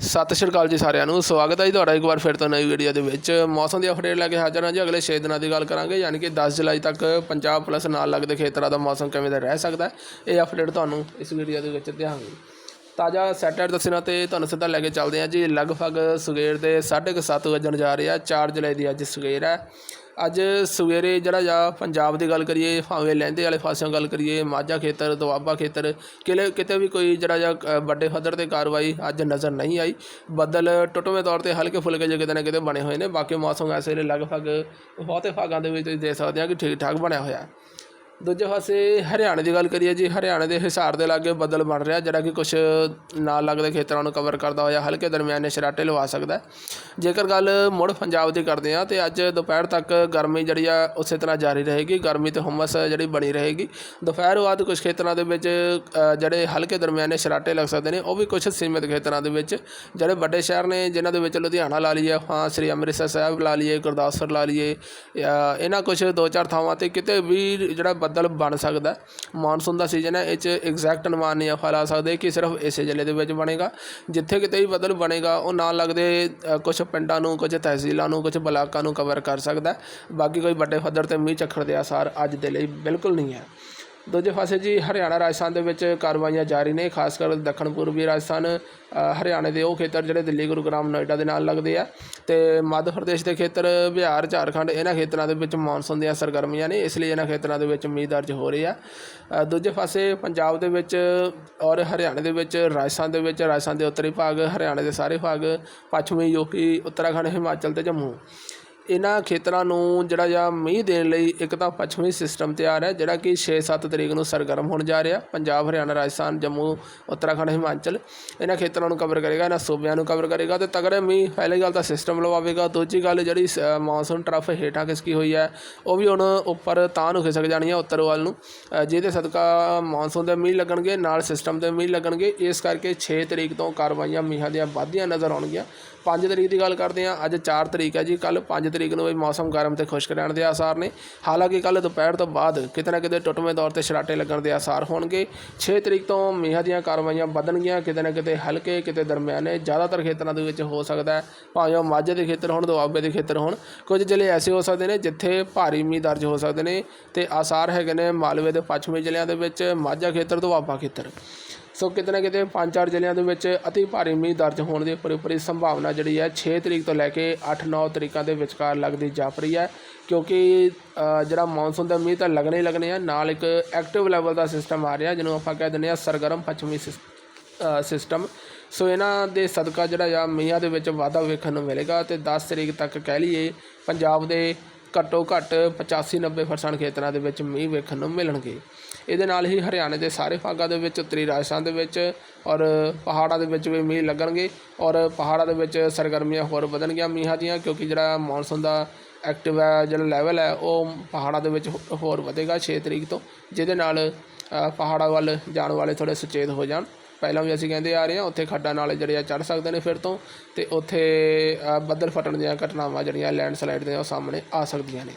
ਸਤਿ ਸ਼੍ਰੀ ਅਕਾਲ ਜੀ ਸਾਰਿਆਂ ਨੂੰ। ਸਵਾਗਤ ਹੈ ਜੀ ਤੁਹਾਡਾ ਇੱਕ ਵਾਰ ਫਿਰ ਤੋਂ ਨਵੀਂ ਵੀਡੀਓ ਦੇ ਵਿੱਚ। ਮੌਸਮ ਦੀ ਅਪਡੇਟ ਲੈ ਕੇ ਹਾਜ਼ਰ ਹਾਂ ਜੀ। ਅਗਲੇ 6 ਦਿਨਾਂ ਦੀ ਗੱਲ ਕਰਾਂਗੇ, ਯਾਨੀ ਕਿ 10 ਜੁਲਾਈ ਤੱਕ ਪੰਜਾਬ ਪਲੱਸ ਨਾਲ ਲੱਗਦੇ ਖੇਤਰਾਂ ਦਾ ਮੌਸਮ ਕਿਵੇਂ ਦਾ ਰਹਿ ਸਕਦਾ ਹੈ, ਇਹ ਅਪਡੇਟ ਤੁਹਾਨੂੰ ਇਸ ਵੀਡੀਓ ਦੇ ਵਿੱਚ ਦਿਆਂਗੇ। ਤਾਜ਼ਾ ਸੈਟਲਾਈਟ ਦੱਸਣਾ ਤੇ ਤੁਹਾਨੂੰ ਸਿੱਧਾ ਲੈ ਕੇ ਚੱਲਦੇ ਹਾਂ ਜੀ। ਲਗਭਗ ਸਵੇਰ ਦੇ 7:30 ਵਜਣ ਜਾ ਰਿਹਾ। 4 ਜੁਲਾਈ ਦੀ ਅੱਜ ਸਵੇਰ ਹੈ। ਅੱਜ ਸਵੇਰੇ ਜਿਹੜਾ ਜਾਂ ਪੰਜਾਬ ਦੀ ਗੱਲ ਕਰੀਏ, ਭਾਵੇਂ ਲਹਿੰਦੇ ਵਾਲੇ ਪਾਸਿਓਂ ਗੱਲ ਕਰੀਏ, ਮਾਝਾ ਖੇਤਰ, ਦੁਆਬਾ ਖੇਤਰ, ਕਿਲੇ, ਕਿਤੇ ਵੀ ਕੋਈ ਜਿਹੜਾ ਜਾਂ ਵੱਡੇ ਪੱਧਰ ਤੇ ਕਾਰਵਾਈ ਅੱਜ ਨਜ਼ਰ ਨਹੀਂ ਆਈ। ਬੱਦਲ ਟੁੱਟਵੇਂ ਤੌਰ ਤੇ ਹਲਕੇ ਫੁਲਕੇ ਜਿਹੇ ਕਿਤੇ ਨਾ ਕਿਤੇ ਬਣੇ ਹੋਏ ਨੇ। ਬਾਕੀ ਮੌਸਮ ਐਸੇ ਲਗਭਗ ਬਹੁਤੇ ਭਾਗਾਂ ਦੇ ਵਿੱਚ ਤੁਸੀਂ ਦੇਖ ਸਕਦੇ ਆ ਕਿ ਠੀਕ ਠਾਕ ਬਣਿਆ ਹੋਇਆ। ਦੂਜੇ ਪਾਸੇ ਹਰਿਆਣੇ ਦੀ ਗੱਲ ਕਰੀਏ ਜੀ, ਹਰਿਆਣੇ ਦੇ ਹਿਸਾਰ ਦੇ ਲਾਗੇ ਬੱਦਲ ਬਣ ਰਿਹਾ, ਜਿਹੜਾ ਕਿ ਕੁਝ ਨਾਲ ਲੱਗਦੇ ਖੇਤਰਾਂ ਨੂੰ ਕਵਰ ਕਰਦਾ ਹੋਇਆ, ਹਲਕੇ ਦਰਮਿਆਨੇ ਸ਼ਰਾਟੇ ਲਵਾ ਸਕਦਾ ਜੇਕਰ ਗੱਲ ਮੁੜ ਪੰਜਾਬ ਦੀ ਕਰਦੇ ਆ ਤੇ ਅੱਜ ਦੁਪਹਿਰ ਤੱਕ ਗਰਮੀ ਜਿਹੜੀ ਆ ਉਸੇ ਤਰ੍ਹਾਂ ਜਾਰੀ ਰਹੇਗੀ, ਗਰਮੀ ਤੇ ਹੁਮਸ ਜਿਹੜੀ ਬਣੀ ਰਹੇਗੀ। ਦੁਪਹਿਰ ਬਾਅਦ ਕੁਝ ਖੇਤਰਾਂ ਦੇ ਵਿੱਚ ਜਿਹੜੇ ਹਲਕੇ ਦਰਮਿਆਨੇ ਸ਼ਰਾਟੇ ਲੱਗ ਸਕਦੇ ਨੇ, ਉਹ ਵੀ ਕੁਝ ਸੀਮਿਤ ਖੇਤਰਾਂ ਦੇ ਵਿੱਚ। ਜਿਹੜੇ ਵੱਡੇ ਸ਼ਹਿਰ ਨੇ, ਜਿਨ੍ਹਾਂ ਦੇ ਵਿੱਚ ਲੁਧਿਆਣਾ ਲਾ ਲਈਏ ਹਾਂ ਸ੍ਰੀ ਅੰਮ੍ਰਿਤਸਰ ਸਾਹਿਬ ਲਾ ਲਈਏ, ਗੁਰਦਾਸਪੁਰ ਲਾ ਲਈਏ ਇਹਨਾਂ ਕੁਝ ਦੋ ਚਾਰ ਥਾਵਾਂ ਤੇ ਕਿਤੇ ਵੀ ਜਿਹੜਾ ਬੱਦਲ ਬਣ ਸਕਦਾ ਮੌਨਸੂਨ ਦਾ ਸੀਜ਼ਨ ਹੈ, ਇਹ 'ਚ ਐਗਜ਼ੈਕਟ ਅਨੁਮਾਨ ਨਹੀਂ ਆਪਾਂ ਲਾ ਸਕਦੇ ਕਿ ਸਿਰਫ ਇਸੇ ਜ਼ਿਲ੍ਹੇ ਦੇ ਵਿੱਚ ਬਣੇਗਾ। ਜਿੱਥੇ ਕਿਤੇ ਵੀ ਬੱਦਲ ਬਣੇਗਾ, ਉਹ ਨਾਲ ਲੱਗਦੇ ਕੁਝ ਪਿੰਡਾਂ ਨੂੰ ਕੁਝ ਤਹਿਸੀਲਾਂ ਨੂੰ ਕੁਝ ਬਲਾਕਾਂ ਨੂੰ ਕਵਰ ਕਰ ਸਕਦਾ ਬਾਕੀ ਕੋਈ ਵੱਡੇ ਪੱਧਰ ਤੇ ਮੀਂਹ ਝੱਖੜ ਦੇ ਆਸਾਰ ਅੱਜ ਦੇ ਲਈ ਬਿਲਕੁਲ ਨਹੀਂ ਹੈ। ਦੂਜੇ ਪਾਸੇ ਜੀ ਹਰਿਆਣਾ ਰਾਜਸਥਾਨ ਦੇ ਵਿੱਚ ਕਾਰਵਾਈਆਂ ਜਾਰੀ ਨੇ, ਖਾਸ ਕਰ ਦੱਖਣ ਪੂਰਬੀ ਰਾਜਸਥਾਨ ਹਰਿਆਣੇ ਦੇ ਉਹ ਖੇਤਰ ਜਿਹੜੇ ਦਿੱਲੀ, ਗੁਰੂਗ੍ਰਾਮ, ਨੋਇਡਾ ਦੇ ਨਾਲ ਲੱਗਦੇ ਆ ਤੇ ਮੱਧ ਪ੍ਰਦੇਸ਼ ਦੇ ਖੇਤਰ, ਬਿਹਾਰ, ਝਾਰਖੰਡ ਇਹਨਾਂ ਖੇਤਰਾਂ ਦੇ ਵਿੱਚ ਮੌਨਸੂਨ ਦੀਆਂ ਸਰਗਰਮੀਆਂ ਨੇ, ਇਸ ਲਈ ਇਹਨਾਂ ਖੇਤਰਾਂ ਦੇ ਵਿੱਚ ਮੀਂਹ ਦਰਜ ਹੋ ਰਹੀ ਆ। ਦੂਜੇ ਪਾਸੇ ਪੰਜਾਬ ਦੇ ਵਿੱਚ ਔਰ ਹਰਿਆਣੇ ਦੇ ਵਿੱਚ ਰਾਜਸਥਾਨ ਦੇ ਵਿੱਚ, ਰਾਜਸਥਾਨ ਦੇ ਉੱਤਰੀ ਭਾਗ, ਹਰਿਆਣੇ ਦੇ ਸਾਰੇ ਭਾਗ, ਪੱਛਮੀ ਯੂਪੀ ਉੱਤਰਾਖੰਡ, ਹਿਮਾਚਲ ਤੇ ਜੰਮੂ। ਇਹਨਾਂ ਖੇਤਰਾਂ ਨੂੰ ਜਿਹੜਾ ਜਾਂ ਮੀਂਹ ਦੇਣ ਲਈ ਇੱਕ ਤਾਂ ਪੱਛਮੀ ਸਿਸਟਮ ਤਿਆਰ ਹੈ, ਜਿਹੜਾ ਕਿ 6-7 ਤਰੀਕ ਨੂੰ ਸਰਗਰਮ ਹੋਣ ਜਾ ਰਿਹਾ। ਪੰਜਾਬ, ਹਰਿਆਣਾ, ਰਾਜਸਥਾਨ, ਜੰਮੂ, ਉੱਤਰਾਖੰਡ, ਹਿਮਾਚਲ ਇਹਨਾਂ ਖੇਤਰਾਂ ਨੂੰ ਕਵਰ ਕਰੇਗਾ, ਇਹਨਾਂ ਸੂਬਿਆਂ ਨੂੰ ਕਵਰ ਕਰੇਗਾ ਤੇ ਤਗੜੇ ਮੀਂਹ ਪਹਿਲੀ ਗੱਲ ਤਾਂ ਸਿਸਟਮ ਲਵਾਵੇਗਾ। ਦੂਜੀ ਗੱਲ ਜਿਹੜੀ ਸ- ਮੌਨਸੂਨ ਟਰਫ ਹੇਠਾਂ ਖਿਸਕੀ ਹੋਈ ਹੈ, ਉਹ ਵੀ ਹੁਣ ਉੱਪਰ ਤਾਂ ਨੂੰ ਖਿਸਕ ਜਾਣੀ ਹੈ ਉੱਤਰ ਵੱਲ ਨੂੰ ਜਿਹਦੇ ਸਦਕਾ ਮੌਨਸੂਨ ਦੇ ਮੀਂਹ ਲੱਗਣਗੇ, ਨਾਲ ਸਿਸਟਮ ਦੇ ਮੀਂਹ ਲੱਗਣਗੇ। ਇਸ ਕਰਕੇ 6 ਤਰੀਕ ਤੋਂ ਕਾਰਵਾਈਆਂ ਮੀਂਹਾਂ ਦੀਆਂ ਵੱਧਦੀਆਂ ਨਜ਼ਰ ਆਉਣਗੀਆਂ। 5 ਤਰੀਕ ਦੀ ਗੱਲ ਕਰਦੇ ਹਾਂ, ਅੱਜ 4 ਤਰੀਕ ਹੈ ਜੀ ਕੱਲ 5 ਤਰੀਕ ਨੂੰ ਵੀ ਮੌਸਮ ਗਰਮ ਤੇ ਖੁਸ਼ਕ ਰਹਿਣ ਦੇ ਆਸਾਰ ਨੇ। ਹਾਲਾਂਕਿ ਕੱਲ ਦੁਪਹਿਰ ਤੋਂ ਬਾਅਦ ਕਿਤੇ ਨਾ ਕਿਤੇ ਟੁੱਟਵੇਂ ਤੌਰ ਤੇ ਛਰਾਟੇ ਲੱਗਣ ਦੇ ਆਸਾਰ ਹੋਣਗੇ। 6 ਤਰੀਕ ਤੋਂ ਮੀਂਹਾਂ ਦੀਆਂ ਕਾਰਵਾਈਆਂ ਵਧਣਗੀਆਂ, ਕਿਤੇ ਨਾ ਕਿਤੇ ਹਲਕੇ, ਕਿਤੇ ਦਰਮਿਆਨੇ, ਜ਼ਿਆਦਾਤਰ ਖੇਤਰਾਂ ਦੇ ਵਿੱਚ ਹੋ ਸਕਦਾ ਹੈ। ਭਾਵੇਂ ਉਹ ਮਾਝੇ ਦੇ ਖੇਤਰ ਹੋਣ, ਦੁਆਬੇ ਦੇ ਖੇਤਰ ਹੋਣ, ਕੁਝ ਜ਼ਿਲ੍ਹੇ ਐਸੇ ਹੋ ਸਕਦੇ ਨੇ ਜਿੱਥੇ ਭਾਰੀ ਮੀਂਹ ਦਰਜ ਹੋ ਸਕਦੇ ਨੇ ਤੇ ਆਸਾਰ ਹੈਗੇ ਨੇ ਮਾਲਵੇ ਦੇ ਪੱਛਮੀ ਜ਼ਿਲ੍ਹਿਆਂ ਦੇ ਵਿੱਚ, ਮਾਝਾ ਖੇਤਰ, ਦੁਆਬਾ ਖੇਤਰ। ਸੋ ਕਿਤੇ ਨਾ ਕਿਤੇ ਪੰਜ ਚਾਰ ਜ਼ਿਲ੍ਹਿਆਂ ਦੇ ਵਿੱਚ ਅਤੀ ਭਾਰੀ ਮੀਂਹ ਦਰਜ ਹੋਣ ਦੀ ਪੂਰੀ ਪੂਰੀ ਸੰਭਾਵਨਾ ਜਿਹੜੀ ਹੈ 6 ਤਰੀਕ ਤੋਂ ਲੈ ਕੇ 8-9 ਤਰੀਕਾਂ ਦੇ ਵਿਚਕਾਰ ਲੱਗਦੀ ਜਾਪ ਰਹੀ ਹੈ। ਕਿਉਂਕਿ ਜਿਹੜਾ ਮੌਨਸੂਨ ਦਾ ਮੀਂਹ ਤਾਂ ਲੱਗਣੇ ਹੀ ਲੱਗਣੇ ਆ, ਨਾਲ ਇੱਕ ਐਕਟਿਵ ਲੈਵਲ ਦਾ ਸਿਸਟਮ ਆ ਰਿਹਾ, ਜਿਹਨੂੰ ਆਪਾਂ ਕਹਿ ਦਿੰਦੇ ਆ ਸਰਗਰਮ ਪੱਛਮੀ ਸਿਸ- ਸਿਸਟਮ ਸੋ ਇਹਨਾਂ ਦੇ ਸਦਕਾ ਜਿਹੜਾ ਆ, ਮੀਂਹਾਂ ਦੇ ਵਿੱਚ ਵਾਧਾ ਵੇਖਣ ਨੂੰ ਮਿਲੇਗਾ ਤੇ 10 ਤਰੀਕ ਤੱਕ ਕਹਿ ਲਈਏ, ਪੰਜਾਬ ਦੇ ਘੱਟੋ ਘੱਟ 85-90% ਖੇਤਰਾਂ ਦੇ ਵਿੱਚ ਮੀਂਹ ਵੇਖਣ ਨੂੰ ਮਿਲਣਗੇ। ਇਹਦੇ ਨਾਲ ਹੀ ਹਰਿਆਣੇ ਦੇ ਸਾਰੇ ਭਾਗਾਂ ਦੇ ਵਿੱਚ ਉੱਤਰੀ ਰਾਜਸਥਾਨ ਦੇ ਵਿੱਚ ਔਰ ਪਹਾੜਾਂ ਦੇ ਵਿੱਚ ਵੀ ਮੀਂਹ ਲੱਗਣਗੇ ਔਰ ਪਹਾੜਾਂ ਦੇ ਵਿੱਚ ਸਰਗਰਮੀਆਂ ਹੋਰ ਵਧਣਗੀਆਂ ਮੀਂਹਾਂ ਦੀਆਂ ਕਿਉਂਕਿ ਜਿਹੜਾ ਮੌਨਸੂਨ ਦਾ ਐਕਟਿਵ ਹੈ ਜਿਹੜਾ ਲੈਵਲ ਹੈ ਉਹ ਪਹਾੜਾਂ ਦੇ ਵਿੱਚ ਹੋਰ ਵਧੇਗਾ 6 ਤਰੀਕ ਤੋਂ, ਜਿਹਦੇ ਨਾਲ ਪਹਾੜਾਂ ਵੱਲ ਜਾਣ ਵਾਲੇ ਥੋੜ੍ਹੇ ਸੁਚੇਤ ਹੋ ਜਾਣ। ਪਹਿਲਾਂ ਵੀ ਅਸੀਂ ਕਹਿੰਦੇ ਆ ਰਹੇ ਹਾਂ, ਉੱਥੇ ਖੱਡਾਂ ਨਾਲੇ ਜਿਹੜੇ ਆ ਚੜ ਸਕਦੇ ਨੇ ਫਿਰ ਤੋਂ ਤੇ ਉੱਥੇ ਬੱਦਲ ਫਟਣ ਦੀਆਂ ਘਟਨਾਵਾਂ ਜਿਹੜੀਆਂ ਲੈਂਡਸਲਾਈਡ ਦੀਆਂ ਉਹ ਸਾਹਮਣੇ ਆ ਸਕਦੀਆਂ ਨੇ।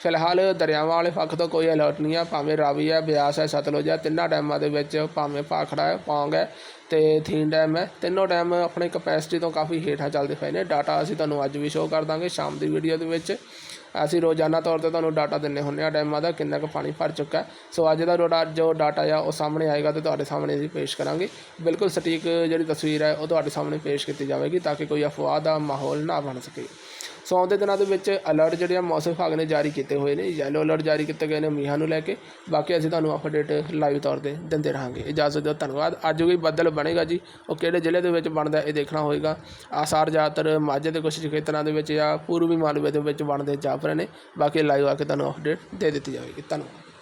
ਫਿਲਹਾਲ ਦਰਿਆਵਾਂ ਵਾਲੇ ਪੱਖ ਤੋਂ ਕੋਈ ਅਲਰਟ ਨਹੀਂ ਆ, ਭਾਵੇਂ ਰਾਵੀ ਹੈ ਬਿਆਸ ਹੈ ਸਤਲੁਜ ਹੈ ਤਿੰਨਾਂ ਡੈਮਾਂ ਦੇ ਵਿੱਚ ਭਾਵੇਂ ਭਾਖੜਾ ਹੈ ਪੌਂਗ ਹੈ ਤੇ ਥੀਨ ਡੈਮ ਹੈ ਤਿੰਨੋਂ ਡੈਮ ਆਪਣੇ ਕਪੈਸਿਟੀ ਤੋਂ ਕਾਫੀ ਹੇਠਾਂ ਚੱਲਦੇ ਪਏ ਨੇ। ਡਾਟਾ ਅਸੀਂ ਤੁਹਾਨੂੰ ਅੱਜ ਵੀ ਸ਼ੋਅ ਕਰ ਦਾਂਗੇ ਸ਼ਾਮ ਦੀ ਵੀਡੀਓ ਦੇ ਵਿੱਚ। ਅਸੀਂ ਰੋਜ਼ਾਨਾ ਤੌਰ ਤੇ ਤੁਹਾਨੂੰ ਡਾਟਾ ਦਿੰਨੇ ਹੁੰਦੇ ਆ ਡੈਮਾਂ ਦਾ, ਕਿੰਨਾ ਕੁ ਪਾਣੀ ਭਰ ਚੁੱਕਾ ਸੋ ਅੱਜ ਦਾ ਡਾਟਾ ਜੋ ਡਾਟਾ ਆ, ਉਹ ਸਾਹਮਣੇ ਆਏਗਾ ਤੇ ਤੁਹਾਡੇ ਸਾਹਮਣੇ ਅਸੀਂ ਪੇਸ਼ ਕਰਾਂਗੇ। ਬਿਲਕੁਲ ਸਟੀਕ ਜਿਹੜੀ ਤਸਵੀਰ ਹੈ, ਉਹ ਤੁਹਾਡੇ ਸਾਹਮਣੇ ਪੇਸ਼ ਕੀਤੀ ਜਾਵੇਗੀ ਤਾਂ ਕਿ ਕੋਈ ਅਫਵਾਹ ਦਾ ਮਾਹੌਲ ਨਾ ਬਣ ਸਕੇ। ਸੋ ਆਉਂਦੇ ਦਿਨਾਂ ਦੇ ਵਿੱਚ ਅਲਰਟ ਜਿਹੜੇ ਆ ਮੌਸਮ ਵਿਭਾਗ ਨੇ ਜਾਰੀ ਕੀਤੇ ਹੋਏ ਨੇ। ਯੈਲੋ ਅਲਰਟ ਜਾਰੀ ਕੀਤੇ ਗਏ ਨੇ ਮੀਂਹਾਂ ਨੂੰ ਲੈ ਕੇ। ਬਾਕੀ ਅਸੀਂ ਤੁਹਾਨੂੰ ਅਪਡੇਟ ਲਾਈਵ ਤੌਰ ਤੇ ਦਿੰਦੇ ਰਹਾਂਗੇ। ਇਜਾਜ਼ਤ ਦਿਓ, ਧੰਨਵਾਦ। ਅੱਜ ਵੀ ਬੱਦਲ ਬਣੇਗਾ ਜੀ। ਉਹ ਕਿਹੜੇ ਜ਼ਿਲ੍ਹੇ ਦੇ ਵਿੱਚ ਬਣਦਾ ਇਹ ਦੇਖਣਾ ਹੋਏਗਾ। ਆਸਾਰ ਜ਼ਿਆਦਾਤਰ ਮਾਝੇ ਦੇ ਕੁਝ ਖੇਤਰਾਂ ਦੇ ਵਿੱਚ ਜਾਂ ਪੂਰਬੀ ਮਾਲਵੇ ਦੇ ਵਿੱਚ ਬਣਦੇ ਜਾਪ ਰਹੇ ਨੇ। ਬਾਕੀ ਲਾਈਵ ਆ ਕੇ ਤੁਹਾਨੂੰ ਅਪਡੇਟ ਦੇ ਦਿੱਤੀ ਜਾਵੇਗੀ। ਧੰਨਵਾਦ।